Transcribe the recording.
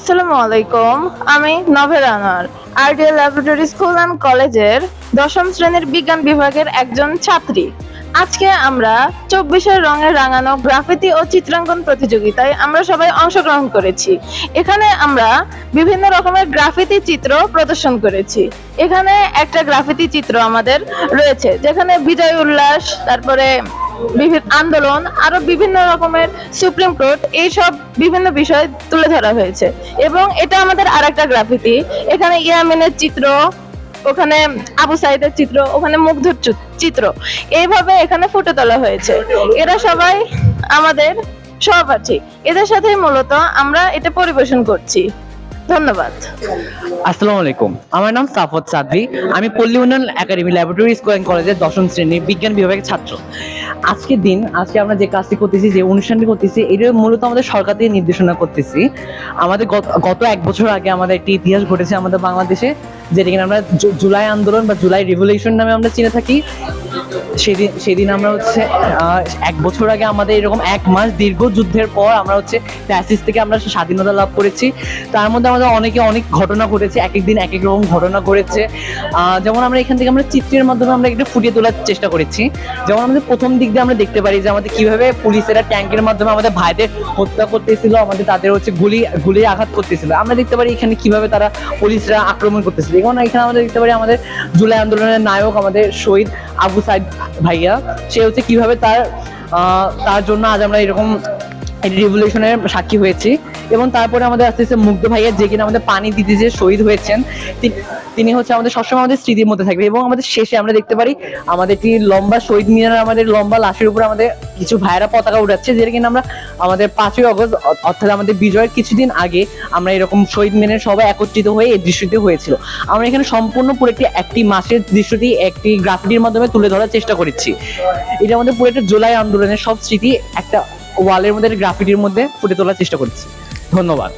আসসালামু আলাইকুম, আমি নভের Anwar. RDL laboratory school and কলেজের দশম শ্রেণির বিজ্ঞান বিভাগের একজন ছাত্রী। আজকে আমরা চব্বিশের রঙে রাঙানো গ্রাফিতি ও চিত্রাঙ্কন প্রতিযোগিতায় আমরা সবাই অংশগ্রহণ করেছি। এখানে আমরা বিভিন্ন রকমের গ্রাফিতি চিত্র প্রদর্শন করেছি। এখানে একটা গ্রাফিতি চিত্র আমাদের রয়েছে, যেখানে বিজয় উল্লাস, তারপরে বিভিন্ন আন্দোলন, আরও বিভিন্ন রকমের সুপ্রিম কোর্ট, এইসব বিভিন্ন বিষয় তুলে ধরা হয়েছে। এবং এটা আমাদের আরেকটা গ্রাফিতি। এখানে ইয়ামিনের চিত্র, ওখানে আবু সাইদের চিত্র, ওখানে মুগ্ধর চিত্র। এইভাবে এখানে ফুটে তোলা হয়েছে। এরা সবাই আমাদের সহপাঠী। এদের সাথে মূলত আমরা এটা পরিবেশন করছি। ধন্যবাদ। আসসালামু আলাইকুম। আমার নাম সাফত সাদরি আমি পল্লী উন্নয়ন একাডেমি ল্যাবরেটরি স্কুল অ্যান্ড কলেজের দশম শ্রেণির বিজ্ঞান বিভাগের ছাত্র। আজকের দিন, আজকে আমরা যে কাজটি করতেছি, যে অনুষ্ঠানটি করতেছি, এটা মূলত আমাদের সরকার থেকে নির্দেশনা করতেছি। আমাদের গত- এক বছর আগে আমাদের একটি ইতিহাস ঘটেছে আমাদের বাংলাদেশে, যেটা কিনা আমরা জুলাই আন্দোলন বা জুলাই রিভলিউশন নামে আমরা চিনে থাকি। সেদিন সেদিন আমরা হচ্ছে এক বছর আগে আমাদের এরকম এক মাস দীর্ঘ যুদ্ধের পর আমরা হচ্ছে ফ্যাসিস থেকে আমরা স্বাধীনতা লাভ করেছি। তার মধ্যে আমাদের অনেকে অনেক ঘটনা ঘটেছে এক এক দিন এক এক রকম ঘটনা ঘটেছে। যেমন আমরা এখান থেকে আমরা চিত্রের মাধ্যমে আমরা একটু ফুটিয়ে তোলার চেষ্টা করেছি। যেমন আমাদের প্রথম দিক দিয়ে আমরা দেখতে পারি যে আমাদের কীভাবে পুলিশেরা ট্যাঙ্কের মাধ্যমে আমাদের ভাইদের হত্যা করতেছিল, আমাদের তাদের হচ্ছে গুলি গুলি আঘাত করতেছিল। আমরা দেখতে পারি এখানে কীভাবে তারা পুলিশরা আক্রমণ করতেছিল। এবং এখানে আমাদের দেখতে পারি আমাদের জুলাই আন্দোলনের নায়ক আমাদের শহীদ আবু সাইদ ভাইয়া সে হচ্ছে কীভাবে তার তার জন্য আজ আমরা এরকম রিভলিউশনের সাক্ষী হয়েছি। এবং তারপরে আমাদের আস্তে আস্তে মুগ্ধ ভাইয়া যে কিনা আমাদের পানি দিতে যে শহীদ হয়েছেন তিনি হচ্ছে আমাদের সবসময় আমাদের স্মৃতির মধ্যে থাকবে এবং আমাদের শেষে আমরা দেখতে পারি আমাদের একটি লম্বা শহীদ মিনার, আমাদের লম্বা লাশের উপর আমাদের কিছু ভাইয়েরা পতাকা উঠাচ্ছে যেটা কিনা আমরা আমাদের পাঁচই অগস্ট অর্থাৎ আমাদের বিজয়ের কিছুদিন আগে আমরা এরকম শহীদ মিনার সবাই একত্রিত হয়ে এই দৃশ্যটি হয়েছিল। আমরা এখানে সম্পূর্ণ পুরো একটি একটি মাসের দৃশ্যটি একটি গ্রাফিটির মাধ্যমে তুলে ধরার চেষ্টা করেছি। এটা আমাদের পুরো একটা জুলাই আন্দোলনের সব স্মৃতি একটা ওয়ালের মধ্যে গ্রাফিটির মধ্যে ফুটে তোলার চেষ্টা করেছি। ধন্যবাদ।